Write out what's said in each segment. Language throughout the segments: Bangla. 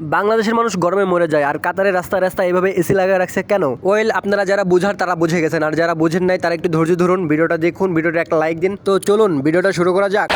বাংলাদেশের মানুষ গরমে মরে যায়, আর কাতারের রাস্তায় রাস্তা এভাবে এসি লাগায় রাখছে কেন? ওয়েল আপনারা যারা বুঝার তারা বুঝে গেছেন, আর যারা বুঝেন নাই তারা একটু ধৈর্য ধরুন, ভিডিওটা দেখুন, ভিডিওটা একটা লাইক দিন। তো চলুন, ভিডিওটা শুরু করা যাক।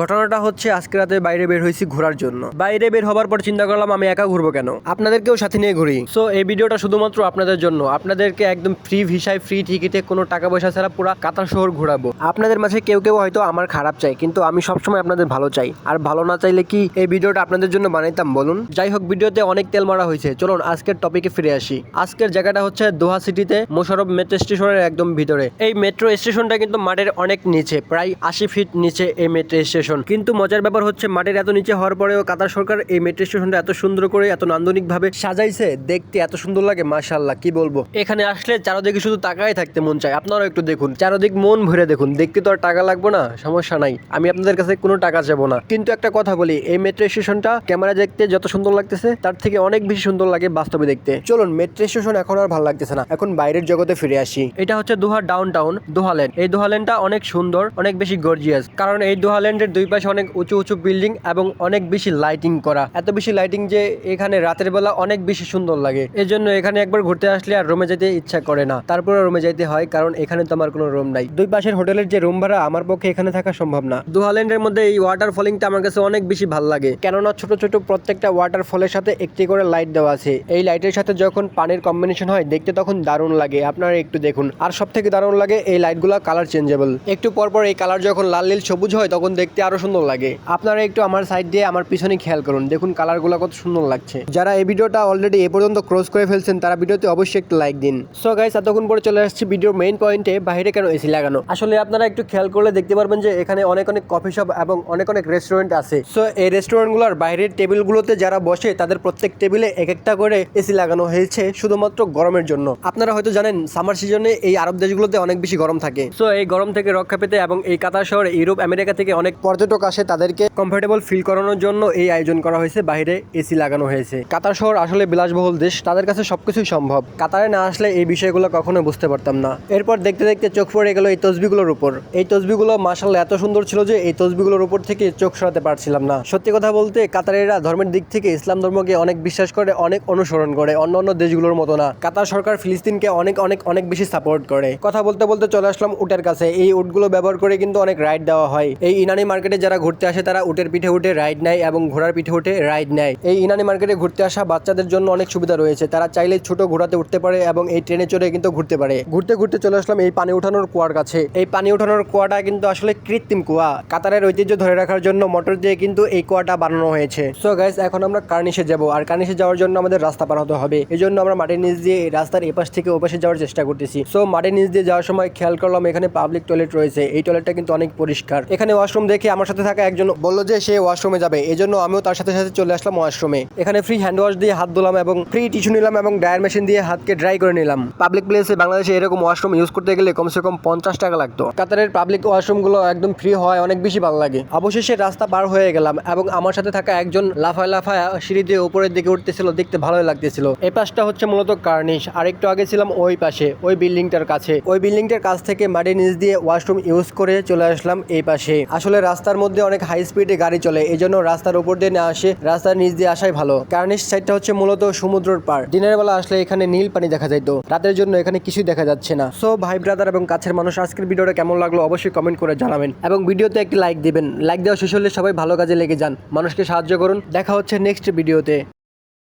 ঘটনাটা হচ্ছে, আজকে রাতে বাইরে বের হয়েছি ঘোরার জন্য। বাইরে বের হবার পর চিন্তা করলাম, আমি একা ঘুরবো কেন? আপনাদেরকেও সাথে নিয়ে ঘুরি। সো এই ভিডিওটা শুধুমাত্র আপনাদের জন্য। আপনাদেরকে একদম ফ্রি ভিসায় ফ্রি টিকিটে কোনো টাকা পয়সা ছাড়া পুরো কাতার শহর ঘোরাবো। আপনাদের মাঝে কেউ কেউ হয়তো আমার খারাপ চাই কিন্তু আমি সবসময় আপনাদের ভালো চাই। আর ভালো না চাইলে কি এই ভিডিওটা আপনাদের জন্য বানাইতাম, বলুন? যাই হোক, ভিডিওতে অনেক তেল মারা হয়েছে। চলুন, আজকের টপিকে ফিরে আসি। আজকের জায়গাটা হচ্ছে দোহা সিটিতে মোশারফ মেট্রো স্টেশনের একদম ভিতরে। এই মেট্রো স্টেশনটা কিন্তু মাঠের অনেক নিচে, প্রায় আশি ফিট নিচে এই মেট্রো স্টেশন কিন্তু মজার ব্যাপার হচ্ছে মাটির এত নিচে হওয়ার পরেও কাতার সরকার এই মেট্রো স্টেশনটা এত সুন্দর করে, এত নান্দনিক ভাবে সাজাইছে, দেখতে এত সুন্দর লাগে মাশাল্লাহ কি বলব? এখানে আসলে চারদিকে শুধু তাকাই থাকতে মন চায়। আপনারাও একটু দেখুন, চারদিক মন ভরে দেখুন। দেখতে তো আর টাকা লাগবে না, সমস্যা নাই। আমি আপনাদের কাছে কোনো টাকা চাবো না। কিন্তু একটা কথা বলি, এই মেট্রো স্টেশনটা ক্যামেরা দেখতে যত সুন্দর লাগতেছে, তার থেকে অনেক বেশি সুন্দর লাগে বাস্তবে দেখতে। চলুন মেট্রো স্টেশন এখন আর ভালো লাগতেছে না। এখন বাইরের জগতে ফিরে আসি। এটা হচ্ছে দোহা ডাউন টাউন দোহাল্যান্ড এই দোহাল্যান্ডটা অনেক সুন্দর, অনেক বেশি গর্জিয়াস কারণ এই দোহাল্যান্ডের দুই পাশে অনেক উঁচু উঁচু বিল্ডিং এবং অনেক বেশি লাইটিং করা। এত বেশি লাইটিং যে এখানে রাতের বেলা অনেক বেশি সুন্দর লাগে। এই জন্য এখানে একবার ঘুরতে আসলে আর রুমে যেতে ইচ্ছা করে না। তারপরে রুমে যেতে হয়, কারণ এখানে তো আমার কোনো রুম নাই। দুই পাশের হোটেলের যে রুম ভাড়া আমার পক্ষে এখানে থাকা সম্ভব না। দোহাল্যান্ডের মধ্যে এই ওয়াটার ফলিংটা আমার কাছে অনেক বেশি ভালো লাগে। কেননা ছোট ছোট প্রত্যেকটা ওয়াটার ফলের সাথে একটি করে লাইট দেওয়া আছে। এই লাইটের সাথে যখন পানির কম্বিনেশন হয়, দেখতে তখন দারুণ লাগে। আপনারা একটু দেখুন। আর সব থেকে দারুণ লাগে, এই লাইটগুলো কালার চেঞ্জেবল একটু পর পর এই কালার যখন লাল নীল সবুজ হয়, তখন দেখতে আরও সুন্দর লাগে। আপনারা একটু আমার সাইড দিয়ে আমার পিছনে খেয়াল করুন, দেখুন কালার কালারগুলো কত সুন্দর লাগছে। যারা এই ভিডিওটা অলরেডি এ পর্যন্ত ক্রস করে ফেলছেন, তারা ভিডিওতে অবশ্যই একটু লাইক দিন। সো গাইস এতক্ষণ পরে চলে আসছি ভিডিওর মেইন পয়েন্টে বাইরে কেন এসি লাগানো? আসলে আপনারা একটু খেয়াল করলে দেখতে পারবেন যে এখানে অনেক অনেক কফি শপ এবং অনেক অনেক রেস্টুরেন্ট আছে। সো এই রেস্টুরেন্টগুলোর বাইরের টেবিলগুলোতে যারা বসে, তাদের প্রত্যেক টেবিলে এক একটা করে এসি লাগানো হয়েছে, শুধুমাত্র গরমের জন্য। আপনারা হয়তো জানেন সামার সিজনে এই আরব দেশগুলোতে অনেক বেশি গরম থাকে। সো এই গরম থেকে রক্ষা পেতে এবং এই কাতার শহরে ইউরোপ, আমেরিকা থেকে অনেক পর্যটক আসে তাদেরকে কমফোর্টেবল ফিল করানোর জন্য এই আয়োজন করা হয়েছে বাইরে এসি লাগানো হয়েছে। কাতার শহর আসলে বিলাসবহুল দেশ তাদের কাছে সবকিছুই সম্ভব। কাতারে না আসলে এই বিষয়গুলো কখনো বুঝতে পারতাম না। এরপর দেখতে দেখতে চোখ পড়ে গেল এই তসবিগুলোর উপর। এই তসবিগুলো মাসাল্লাহ এত সুন্দর ছিল যে এই তসবিগুলোর উপর থেকে চোখ সরাতে পারছিলাম না। সত্যি কথা বলতে কাতারেরা ধর্মের দিক থেকে ইসলাম ধর্মকে অনেক বিশ্বাস করে অনেক অনুসরণ করে অন্য অন্য দেশগুলোর মতো না। কাতার সরকার ফিলিস্তিনকে অনেক অনেক অনেক বেশি সাপোর্ট করে। কথা বলতে বলতে চলে আসলাম উটের কাছে। এই উটগুলো ব্যবহার করে কিন্তু অনেক রাইড দেওয়া হয়। এই ইনানি মার্কেটে যারা ঘুরতে আসে, তারা উটের পিঠে উঠে রাইড নেয় এবং ঘোড়ার পিঠে উঠে রাইড নেয়। এই ইনানি মার্কেটে ঘুরতে আসা বাচ্চাদের জন্য অনেক সুবিধা রয়েছে। তারা চাইলে ছোট ঘোড়াতে উঠতে পারে এবং এই ট্রেনে চড়ে কিন্তু ঘুরতে পারে। ঘুরতে ঘুরতে চলে আসলাম এই পানি উঠানোর কুয়ার কাছে। এই পানি উঠানোর কুয়াটা কিন্তু আসলে কৃত্রিম কুয়া। কাতারের ঐতিহ্য ধরে রাখার জন্য মোটর দিয়ে কিন্তু এই কুয়াটা বানানো হয়েছে। সো গাইস এখন আমরা কার্নিশে যাব। আর কার্নিশে যাওয়ার জন্য আমাদের রাস্তা পার হতে হবে। এই জন্য আমরা মাটির নিচ দিয়ে রাস্তার এপাশ থেকে ওপাশে যাওয়ার চেষ্টা করতেছি। সো মাটির নিচ দিয়ে যাওয়ার সময় খেয়াল করলাম এখানে পাবলিক টয়লেট রয়েছে। এই টয়লেটটা কিন্তু অনেক পরিষ্কার। এখানে ওয়াশরুম দেখে আমার সাথে থাকা একজন বলল যে সে ওয়াশরুমে যাবে। এই জন্য আমিও তার সাথে সাথে চলে আসলাম ওয়াশরুমে। এখানে ফ্রি হ্যান্ড ওয়াশ দিয়ে হাত ধুলাম এবং ফ্রি টিস্যু নিলাম এবং ড্রায়ার মেশিন দিয়ে হাতকে ড্রাই করে নিলাম। পাবলিক প্লেসে বাংলাদেশে এরকম ওয়াশরুম ইউজ করতে গেলে কমসে কম পঞ্চাশ টাকা লাগতো। কাতারের পাবলিক ওয়াশরুমগুলো একদম ফ্রি হয়, অনেক বেশি ভালো লাগে। অবশেষে রাস্তা পার হয়ে গেলাম এবং আমার সাথে থাকা একজন লাফায় লাফায় সিঁড়ি দিয়ে উপরের দিকে উঠতেছিল, দেখতে ভালোই লাগতেছিল। এই পাশটা হচ্ছে মূলত কার্নিশ আর একটু আগে ছিলাম ওই পাশে, ওই বিল্ডিংটার কাছে। ওই বিল্ডিংটার কাছ থেকে মাটির নিচ দিয়ে ওয়াশরুম ইউজ করে চলে আসলাম এই পাশে। আসলে রাস্তার মধ্যে অনেক হাই স্পিডে গাড়ি চলে এই জন্য রাস্তার উপর দিয়ে না আসে, রাস্তার নিচ দিয়ে আসাই ভালো। কারণ সাইডটা হচ্ছে মূলত সমুদ্রের পার দিনের বেলা আসলে এখানে নীল পানি দেখা যাইতো। রাতের জন্য এখানে কিছুই দেখা যাচ্ছে না। সো ভাই ব্রাদার এবং কাছের মানুষ, আজকের ভিডিওটা কেমন লাগল অবশ্যই কমেন্ট করে জানাবেন। এবং ভিডিওতে একটি লাইক দিবেন। লাইক দেওয়া শেষ হলে সবাই ভালো কাজে লেগে যান। মানুষকে সাহায্য করুন। দেখা হচ্ছে নেক্সট ভিডিওতে